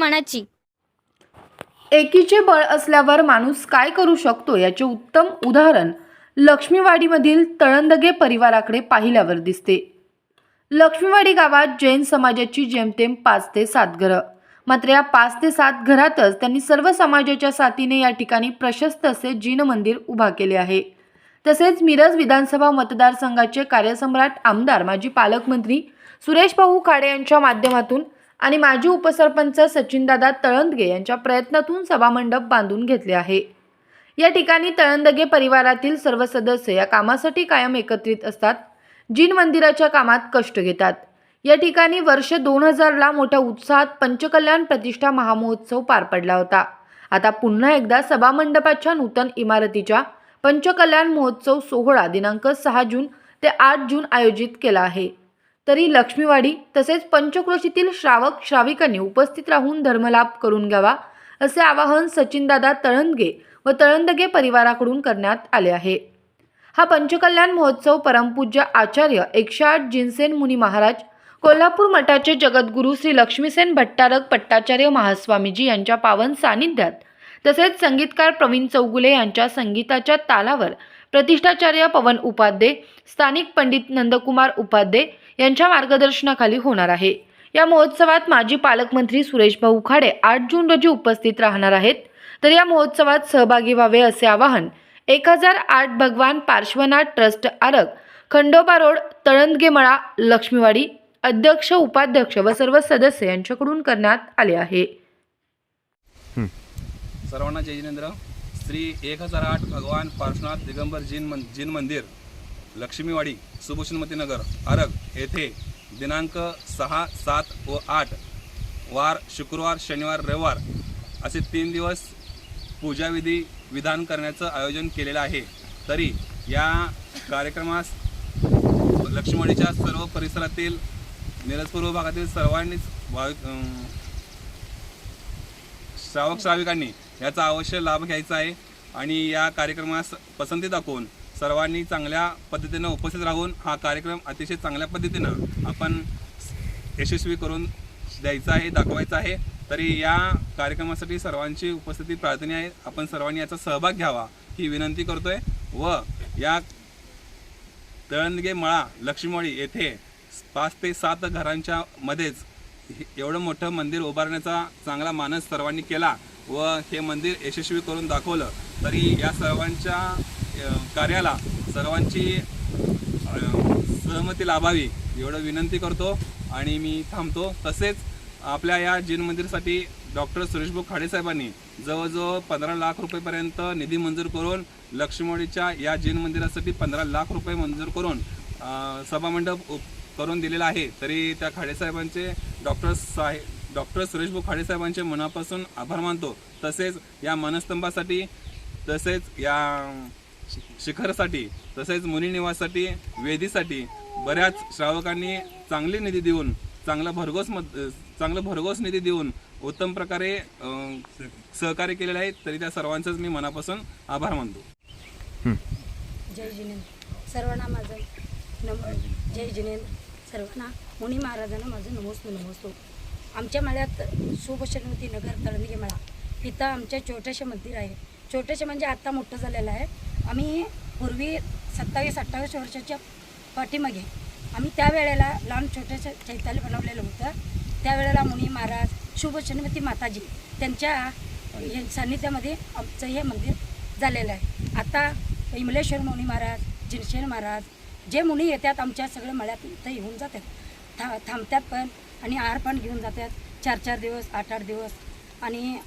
मनाची. एकीचे बळ असल्यावर माणूस काय करू शकतो याचे उत्तम उदाहरण लक्ष्मीवाडीमधील तळंदगे परिवाराकडे पाहिल्यावर दिसते. लक्ष्मीवाडी गावात जैन समाजाची जेमतेम पाच ते सात घरं. मात्र या पाच ते सात घरातच त्यांनी सर्व समाजाच्या साथीने या ठिकाणी प्रशस्त असे जीन मंदिर उभा केले आहे. तसेच मिरज विधानसभा मतदारसंघाचे कार्यसम्राट आमदार माजी पालकमंत्री सुरेश भाऊ खाडे यांच्या माध्यमातून आणि माजी उपसरपंच सचिनदादा तळंदगे यांच्या प्रयत्नातून सभामंडप बांधून घेतले आहे. या ठिकाणी तळंदगे परिवारातील सर्व सदस्य या कामासाठी कायम एकत्रित असतात. जीन मंदिराच्या कामात कष्ट घेतात. या ठिकाणी वर्ष दोन हजारला मोठ्या उत्साहात पंचकल्याण प्रतिष्ठा महामहोत्सव पार पडला होता. आता पुन्हा एकदा सभामंडपाच्या नूतन इमारतीच्या पंचकल्याण महोत्सव सोहळा दिनांक सहा जून ते आठ जून आयोजित केला आहे. तरी लक्ष्मीवाडी तसेच पंचक्रोशीतील श्रावक श्राविकांनी उपस्थित राहून धर्मलाभ करून घ्यावा असे आवाहन सचिनदादा तळंदगे व तळंदगे परिवाराकडून करण्यात आले आहे. हा पंचकल्याण महोत्सव परमपूज्य आचार्य एकशे आठ जिनसेन मुनी महाराज कोल्हापूर मठाचे जगद्गुरू श्री लक्ष्मीसेन भट्टारक पट्टाचार्य महास्वामीजी यांच्या पावन सानिध्यात तसेच संगीतकार प्रवीण चौगुले यांच्या संगीताच्या तालावर प्रतिष्ठाचार्य पवन उपाध्ये स्थानिक पंडित नंदकुमार उपाध्ये यांच्या मार्गदर्शनाखाली होणार आहे. या महोत्सवात माजी पालकमंत्री सुरेश भाऊ खाडे आठ जून रोजी उपस्थित राहणार आहेत. तर या महोत्सवात सहभागी व्हावे असे आवाहन एक हजार आठ भगवान पार्श्वनाथ ट्रस्ट आरग खंडोबा रोड तळंदगेमळा लक्ष्मीवाडी अध्यक्ष उपाध्यक्ष व सर्व सदस्य यांच्याकडून करण्यात आले आहे. सर्वांना जय जिनेंद्र. श्री एक हजार आठ भगवान पार्श्वनाथ दिगंबर जिन मन जिन मंदिर. लक्ष्मीवाडी सुभूषणमती नगर आरग येथे दिनांक सहा सात व आठ वार शुक्रवार शनिवार रविवार असे तीन दिवस पूजाविधी विधान करण्याचं आयोजन केलेलं आहे. तरी या कार्यक्रमास लक्ष्मीवाडीच्या सर्व परिसरातील निरजपूर्व भागातील सर्वांनीच भाविक श्रावक श्राविकांनी याचा अवश्य लाभ घ्यायचा आहे आणि या कार्यक्रमास पसंती दाखवून सर्वांनी चांगल्या पद्धतीनं उपस्थित राहून हा कार्यक्रम अतिशय चांगल्या पद्धतीनं आपण यशस्वी करून द्यायचा आहे दाखवायचा आहे. तरी या कार्यक्रमासाठी सर्वांची उपस्थिती प्रार्थनी आहे. आपण सर्वांनी याचा सहभाग घ्यावा ही विनंती करतोय. व या तळणगे मळा लक्ष्मीवाडी येथे पाच ते सात घरांच्या मध्येच हे- एवढं मोठं मंदिर उभारण्याचा चांगला मानस सर्वांनी केला व हे मंदिर यशस्वी करून दाखवलं. तरी या सर्वांच्या कार्याला सर्वांची सहमती लाभावी एवढं विनंती करतो आणि मी थांबतो. तसेच आपल्या या जैन मंदिरसाठी डॉक्टर सुरेशभाऊ खाडेसाहेबांनी जवळजवळ पंधरा लाख रुपयेपर्यंत निधी मंजूर करून लक्ष्मीवाडीच्या या जिन मंदिरासाठी पंधरा लाख रुपये मंजूर करून सभामंडप उप- करून दिलेला आहे. तरी त्या खाडेसाहेबांचे डॉक्टर साहेब डॉक्टर सुरेशभाऊ खाडेसाहेबांचे मनापासून आभार मानतो. तसेच या मनस्तंभासाठी तसेच या शिखरासाठी तसेच मुनी निवासासाठी वेदीसाठी बऱ्याच श्रावकांनी चांगली निधी देऊन चांगला भरघोस मत चांगलं भरघोस निधी देऊन उत्तम प्रकारे सहकार्य केलेलं आहे तरी त्या सर्वांचंच मी मनापासून आभार मानतो. जय जिनेंद्र सर्वांना माझं नम जय जिनेंद्र सर्वांना मुनी महाराजांना माझं नमोस्तो नमोस्तो. आमच्या मळ्यात सुभशनवती नगर तळंदगे मळा. इथं आमच्या छोटंसं मंदिर आहे. छोटंसं म्हणजे आत्ता मोठं झालेलं आहे. आम्ही पूर्वी सत्तावीस अठ्ठावीस वर्षाच्या पाठीमागे आम्ही त्यावेळेला लहान छोटंसं चैत्यालय बनवलेलं होतं. त्यावेळेला मुनी महाराज शुभशनवती माताजी त्यांच्या हे सान्निध्यामध्ये आमचं हे मंदिर झालेलं आहे. आता इमलेश्वर मुनी महाराज जिनशेन महाराज जे मुनी येतात आमच्या सगळ्या मळ्यात इथं येऊन जातात. था थांबतात पण आणि आहार पण घेऊन जातात. चार चार दिवस आठ आठ दिवस आणि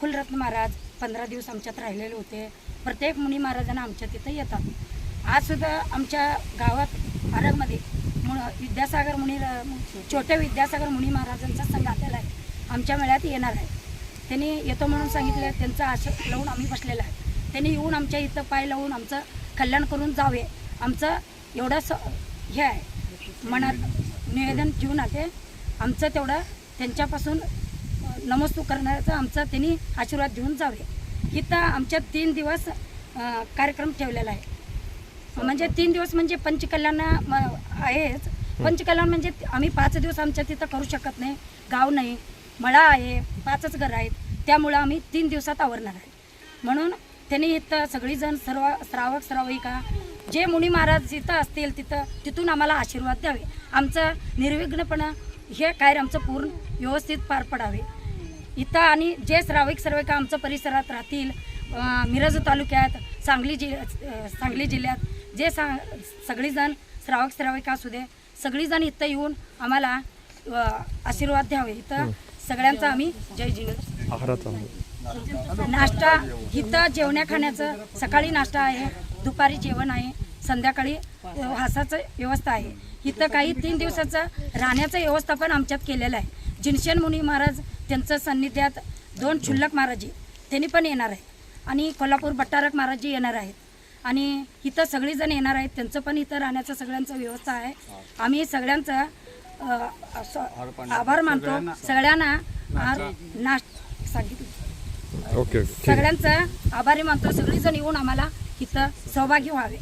कुलरत्न महाराज पंधरा दिवस आमच्यात राहिलेले होते. प्रत्येक मुनी महाराजांना आमच्या तिथं येतात. आजसुद्धा आमच्या गावात आरगमध्ये मु विद्यासागर मुनी छोट्या विद्यासागर मुनी महाराजांचा संघ आलेला आहे. आमच्या मेळ्यात येणार आहे. त्यांनी येतो म्हणून सांगितलं त्यांचा आशा लावून आम्ही बसलेला आहे. त्यांनी येऊन आमच्या इथं पाय लावून आमचं कल्याण करून जावे. आमचं एवढं स हे आहे. मनात निवेदन जीवन आते आमचं तेवढं त्यांच्यापासून नमस्तू करण्याचा आमचा त्यांनी आशीर्वाद देऊन जावे. इथं आमच्या तीन दिवस कार्यक्रम ठेवलेला आहे. म्हणजे तीन दिवस म्हणजे पंचकल्याण आहेच. पंचकल्याण म्हणजे आम्ही पाच दिवस आमच्या तिथं करू शकत नाही. गाव नाही मळा आहे पाचच घरं आहेत. त्यामुळं आम्ही तीन दिवसात आवरणार आहे. म्हणून त्यांनी इथं सगळीजण सर्व श्रावक श्राविका जे मुनी महाराज इथं असतील तिथं तिथून आम्हाला आशीर्वाद द्यावे. आमचं निर्विघ्नपणं हे कार्य आमचं पूर्ण व्यवस्थित पार पडावे. इथं आणि जे श्राविक श्राविका आमच्या परिसरात राहतील. मिरज तालुक्यात सांगली जि सांगली जिल्ह्यात जे सा सगळीजण श्रावक श्राविका असू दे सगळीजण इथं येऊन आम्हाला आशीर्वाद द्यावे. इथं सगळ्यांचा आम्ही जय आहाराचा नाश्ता इथं जेवण्या खाण्याचं सकाळी नाश्ता आहे दुपारी जेवण आहे संध्याकाळी वासाचं व्यवस्था आहे. इथं काही तीन दिवसाचं राहण्याचं व्यवस्थापन आमच्यात केलेलं आहे. जिनशन मुनी महाराज त्यांचं सान्निध्यात दोन क्षुल्लक महाराजी त्यांनी पण येणार आहे. आणि कोल्हापूर भट्टारक महाराजी येणार आहेत. आणि इथं सगळीजण येणार आहेत. त्यांचं पण इथं राहण्याचं सगळ्यांचं व्यवस्था आहे. आम्ही सगळ्यांचं आभार मानतो. सगळ्यांना आर- नाश सांगितलं. Okay okay. सगळ्यांचा आभारी मानतो. सगळेजण येऊन आम्हाला इथं सहभागी व्हावे.